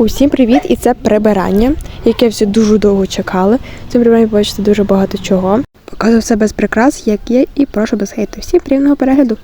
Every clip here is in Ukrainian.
Усім привіт! І це прибирання, яке всі дуже довго чекали. В цьому прибиранні побачите дуже багато чого. Показую все без прикрас, як є, і прошу без хейту. Всім приємного перегляду.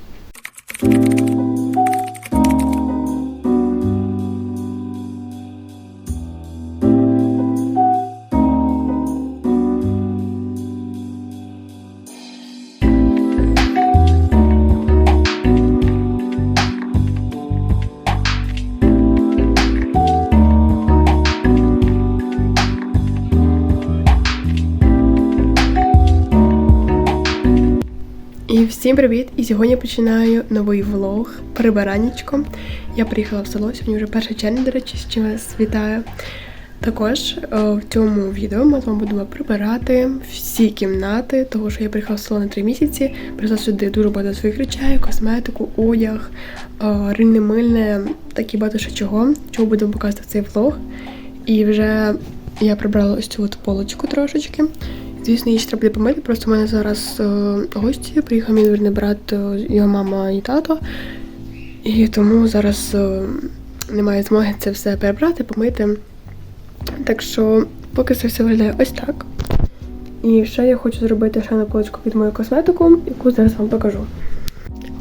Всім привіт! І сьогодні я починаю новий влог прибираннячко. Я приїхала в село, сьогодні вже 1 червня, до речі, з чим вас вітаю. Також е, в цьому відео ми з вами будемо прибирати всі кімнати, того що я приїхала в село на 3 місяці, привезла сюди дуже багато своїх речей, косметику, одяг, е, рильне мильне, так і багато ще чого, чого будемо показувати в цей влог. І вже я прибрала ось цю от полочку трошечки. Звісно, її ще треба буде помити. Просто в мене зараз е, гості. Приїхав мій двірний брат, е, його мама і тато. І тому зараз е, немає змоги це все перебрати, помити. Так що поки це все виглядає ось так. І ще я хочу зробити ще на поличку під мою косметику, яку зараз вам покажу.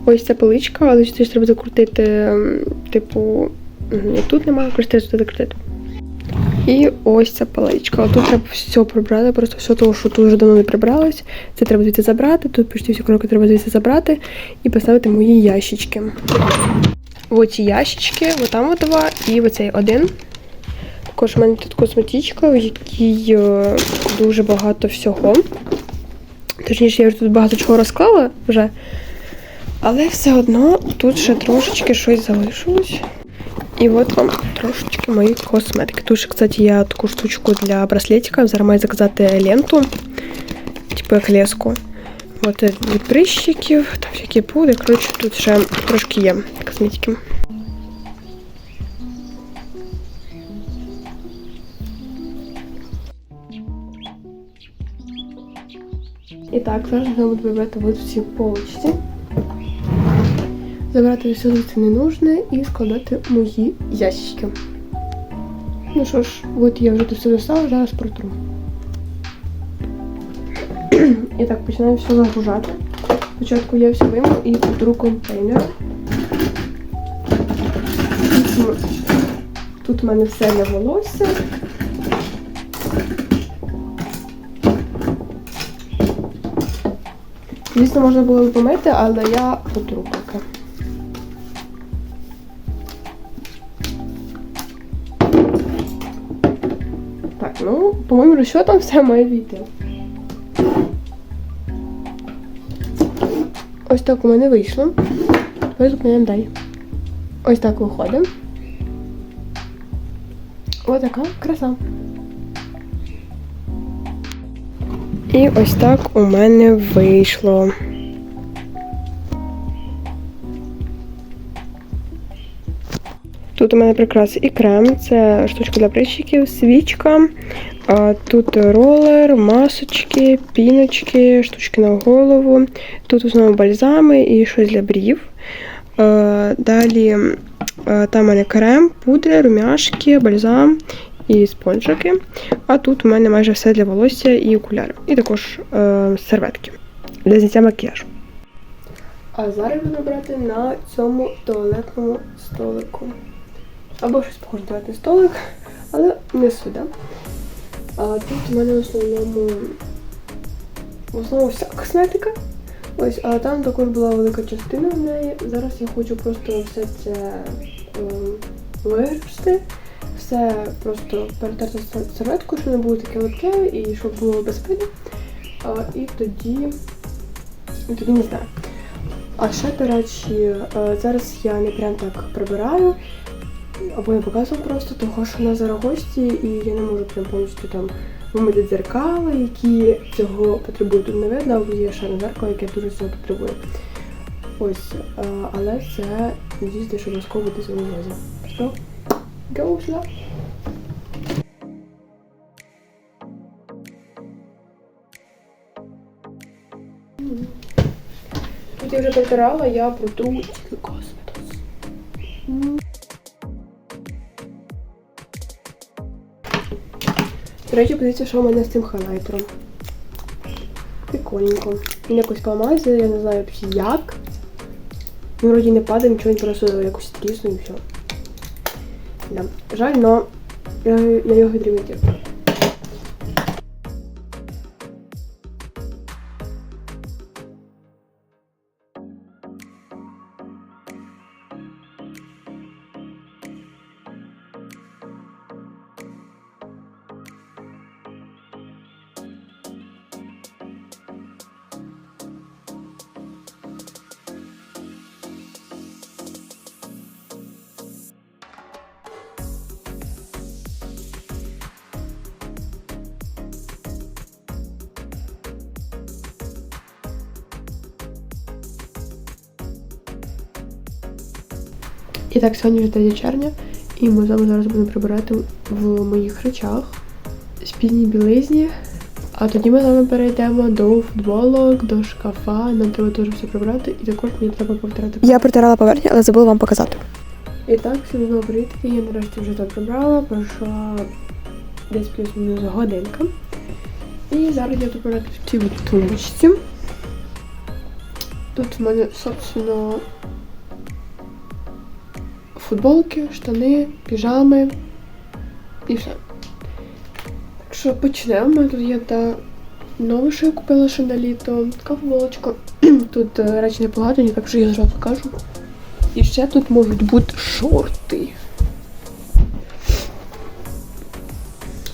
Ось ця поличка, але ще треба закрутити, типу, тут немає, просто тут закрутити. І ось ця паличка. Тут треба все прибрати, просто все того, що тут вже давно не прибралось. Це треба звідси забрати. Тут почти всі кроки треба звідси забрати і поставити мої ящички. Оці ящички, отам от два і оцей один. Також у мене тут косметичка, в якій е, дуже багато всього. Точніше, я вже тут багато чого розклала вже. Але все одно тут ще трошечки щось залишилось. І от вам трошечки моєї косметики. Тут кстати, я таку штучку для браслетика. Зараз маю ленту, типу як леску. От від прищиків, там всякі пуди. Коротше, тут ще трошки є косметики. І так, зараз буду вибрати от всі полочці. Забрати все звідси ненужне і складати мої ящики. Ну що ж, от я вже тут все достала, зараз протру. І так, починаю все загружати. Спочатку я все вийму і протру контейнер. Тут, у мене все для волосся. Звісно, можна було б помити, але я потру ну, по моїм розчетам все має війти. Ось так у мене вийшло. Тепер зупиняємо далі. Ось так виходимо. Ось така краса. І ось так у мене вийшло. Тут у мене прикраси і крем, це штучка для прищиків, свічка. А тут ролер, масочки, піночки, штучки на голову. Тут основному бальзами і щось для брів. Е, Далі е, там у мене крем, пудри, румяшки, бальзам і спонжики. А тут у мене майже все для волосся і окуляри. І також е, серветки для зняття макіяжу. А зараз буду брати на цьому туалетному столику. Або щось похоже туалетний столик, але не сюди. А тут у мене в основному в основному вся косметика. Ось, а там також була велика частина в неї. Зараз я хочу просто все це ем, вигребсти, все просто перетерти сер- серветку, щоб не було таке липке і щоб було безпечно. І тоді, і тоді не знаю. А ще, до речі, е, зараз я не прям так прибираю, або я показую просто того, що в нас зараз гості, і я не можу прям повністю там вимити дзеркала, які цього потребують. Тут не видно, але є ще на дзеркало, яке дуже цього потребує. Ось, але це надіюсь, що обов'язково буде в увазі. So, go сюди. Тут я вже протирала, я протру тільки косметос. До речі, подивіться, що в мене з цим хайлайтером. Прикольненько. Він якось поламається, я не знаю як. Він вроді не падає, нічого, він просто якось тріснув і все. Да. Жаль, но я, я його відремонтую. І так, сьогодні вже 3 червня, і ми з вами зараз будемо прибирати в моїх речах спільній білизні. А тоді ми з вами перейдемо до футболок, до шкафа. Нам треба теж все прибрати, і також мені треба повторяти. Я протирала поверхню, але забула вам показати. І так, всім знову привітки. Я нарешті вже тут прибрала, пройшла десь плюс-мінус годинка. І зараз я прибирати в цій тумбочці. Тут в мене, собственно, футболки, штани, піжами і все. Так що почнемо. Тут є та нове, що я купила ще на літо. Така футболочка. Тут е, речі не погадані, так що я зразу кажу. І ще тут можуть бути шорти.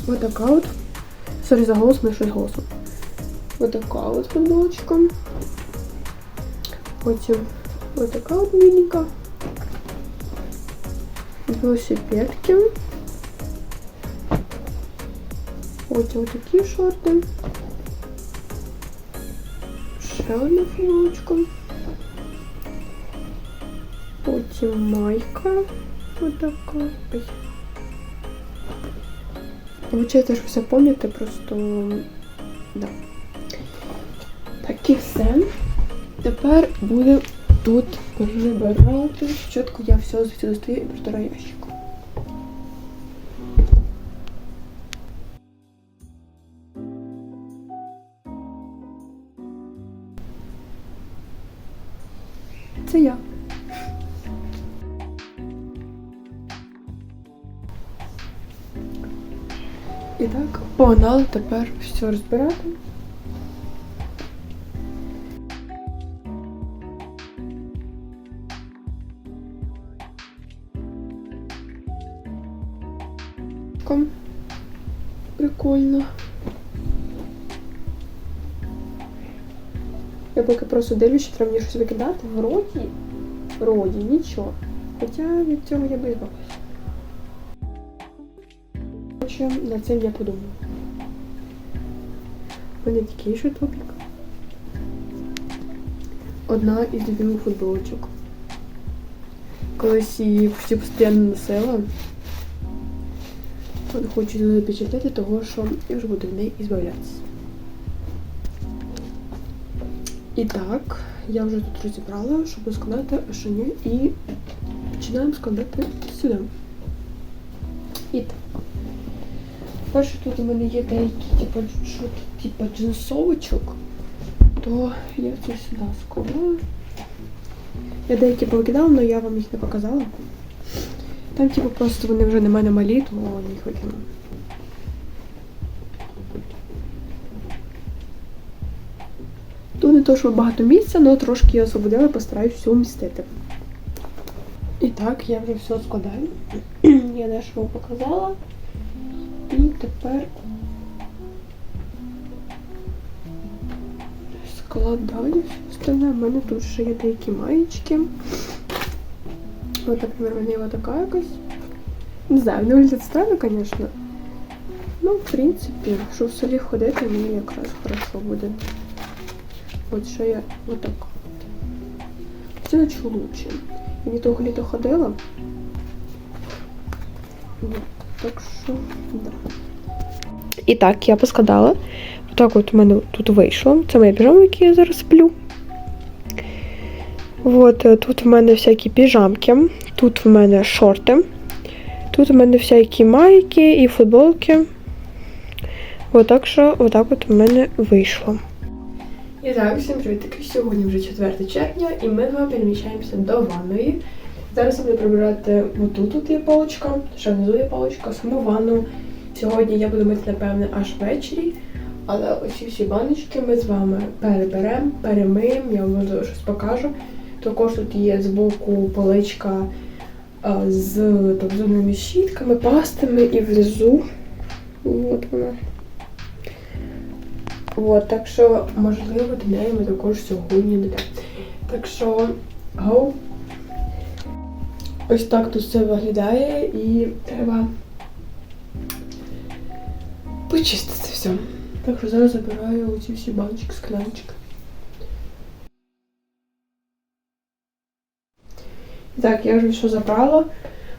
Ось така от. Сорі за голос, ми щось голосом. Ось така от футболочка. Потім ось така от міленька. Велосипедки. Потім такі шорти. Ще одна футболочка. Потім майка. Ось така. Ой. Вибачайте, що все пам'ятаєте, просто. Да. Так і все. Тепер буде тут прибирати. Спочатку я все звідси достаю і протираю ящик. Це я. І так, погнали тепер все розбирати. Ком. Прикольно. Я поки просто дивлюсь, що треба мені щось викидати. Вроді, вроді, нічого. Хоча від цього я би. Коротше, над цим я подумаю. У мене такий ще топік. Одна із любимих футболочок. Колись її почти постійно носила. Хочу запечатлити того, що я вже буду в неї і збавлятися. І так, я вже тут розібрала, щоб складати ашаню і починаємо складати сюди. І так. Перше тут у мене є деякі, типу, типу джинсовочок, то я це сюди склала. Я деякі повикидала, але я вам їх не показала. Там, типу, просто вони вже на мене малі, то я їх викинула. Тут не то, що багато місця, але трошки я освободила, постараюсь все вмістити. І так, я вже все складаю. я дещо показала. І тепер складаю все остальне. У мене тут ще є деякі маєчки. От, наприклад, в мене є така якась. Не знаю, не виглядає странно, звісно. Ну, в принципі, якщо в селі ходити, мені якраз хорошо буде. От ще я отака. Це наче лучше. Я не того літа ходила. Ну, Так що, да. І так, я поскладала. Отак от у мене тут вийшло. Це моя піжама, якій я зараз сплю. От, е, тут в мене всякі піжамки, тут в мене шорти, Тут у мене всякі майки і футболки. Отак що, отак от у мене вийшло. І так, всім привітки. Сьогодні вже 4 червня, і ми з вами переміщаємося до ванної. Зараз я буду прибирати отут тут є полочка, ще внизу є полочка, саму ванну. Сьогодні я буду мити, напевне, аж ввечері. Але усі всі баночки ми з вами переберемо, перемиємо, я вам щось покажу. Також тут є збоку поличка а, з там, зубними щітками, пастами і внизу. От вона. От, так що, можливо, до неї ми також сьогодні дійдемо. Так що, go. Ось так тут все виглядає і треба почистити все. Так що зараз забираю оці всі баночки, склянчики. Так, я вже все забрала.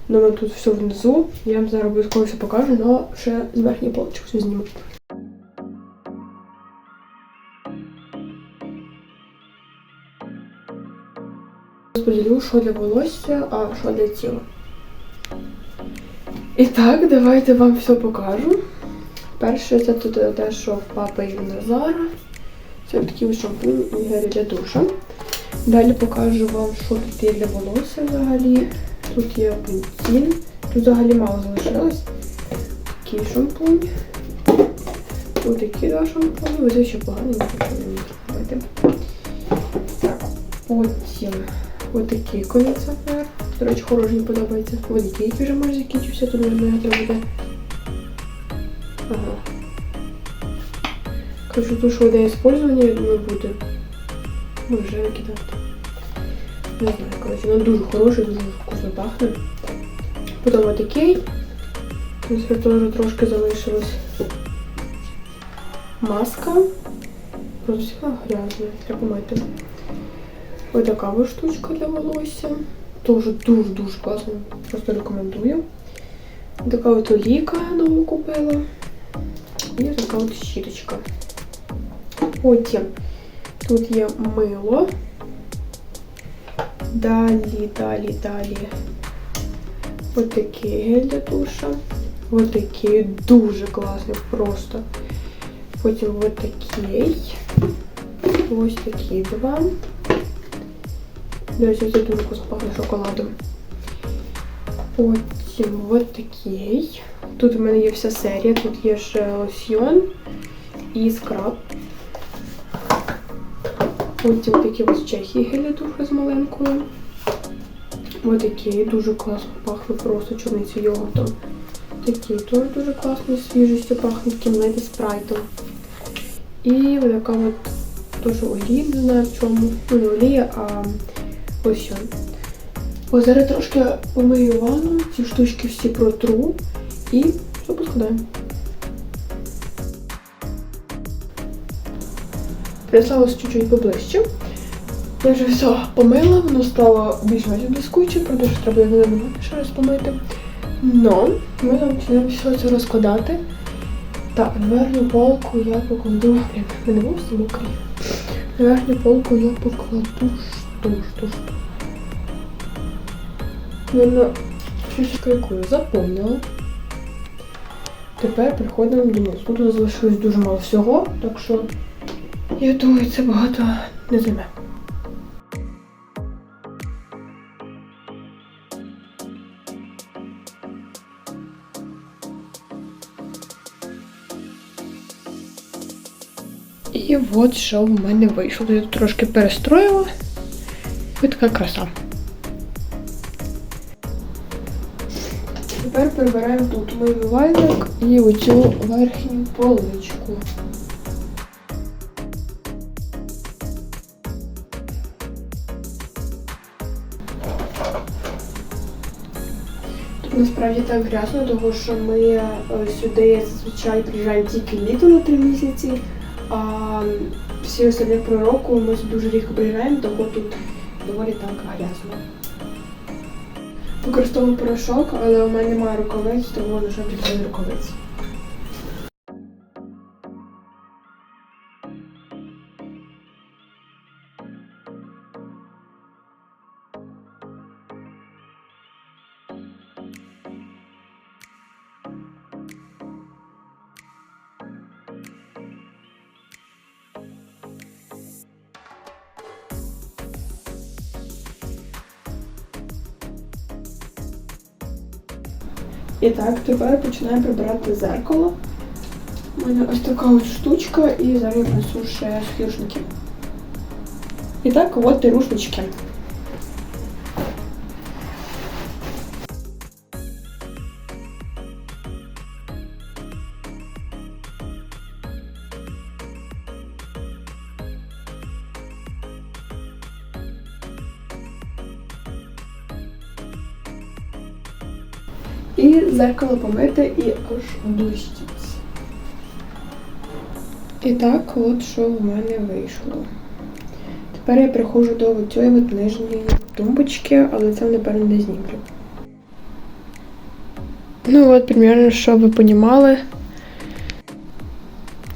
Ну, тут все внизу. Я вам зараз обов'язково все покажу, але ще з верхньої полочки все зніму. Розподілю, що для волосся, а що для тіла. І так, давайте вам все покажу. Перше, це тут те, що в папи і Назара. Це такий шампунь і для душа. Далі покажу вам, що тут є для волосся взагалі. Тут є пентін. Тут взагалі мало залишилось. Такий шампунь. Ось такі два шампуні. Ось ще поганий, не. Так, потім отакий кондиціонер. До речі, хороший мені подобається. Водій вже може закінчився, тут не знаю, треба буде. Ага. Короче, тут що одне использование, я думаю, буде. Ну, вже викидати. Не знаю, коротше, він дуже хороший, дуже вкусно пахне. Потім отакий. Ось теж трошки залишилось. Маска. Просто грязна, треба мити. Ось така ось штучка для волосся. Теж дуже-дуже класно. Просто рекомендую. Така от олійка нову купила. І така от щіточка. Потім тут є мило. Далі, далі, далі. Отакий гель для душа. Отакий дуже класний, просто. Потім отакий. Ось такі два. До речі, дуже вкусно пахне шоколадом. Потім отакий. Тут у мене є вся серія, тут є ще лосьйон і скраб. Потім такі ось чехи гелі духа з маленькою. Ось такі дуже класно пахне, просто чорницю йогуртом. Такі теж дуже класно, свіжістю пахне, таким навіть спрайтом. І ось така от теж олія, не знаю в чому. Ну, не олія, а лосьйон. Ось зараз трошки помию ванну, ці штучки всі протру і все поскладаємо. Прислалось чуть-чуть поближче. Я вже все помила, воно стало більш-менш блискуче, правда, що треба забувати ще раз помити. Но ми там все це розкладати. Так, на верхню полку я покладу. Блін, в мене вовсі мокрі. На верхню полку я покладу що, що, що. Крикую, запомнила. Тепер приходимо до нас. Тут залишилось дуже мало всього, так що я думаю, це багато не займе. І от що в мене вийшло. Я трошки перестроїла. Ось така краса. Тепер прибираємо тут умивальник і оцю верхню поличку. Насправді так грязно, тому що ми е, сюди зазвичай приїжджаємо тільки літо на три місяці, а всі останні про року ми дуже рідко приїжджаємо, тому тут доволі так грязно. Використовую порошок, але у мене немає рукавиць, тому на тільки без рукавиць. І так, тепер починаю прибирати зеркало. У мене ось така ось штучка, і зараз я принесу ще рушники. І так, от і рушнички. І зеркало помити і аж блищить. І так, от що в мене вийшло. Тепер я приходжу до цієї нижньої тумбочки, але це, напевно, не знімлю. Ну от, примерно, щоб ви понімали,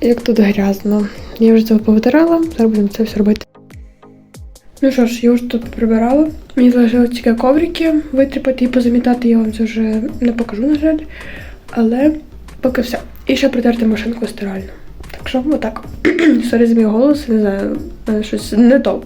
як тут грязно. Я вже це повитирала, зараз будемо це все робити. Ну що ж, я вже тут прибирала. Мені залишили тільки коврики витріпати і позамітати, я вам це вже не покажу, на жаль. Але поки все. І ще притерти машинку стиральну. Так що, отак. Сорі за мій голос, не знаю, щось не то.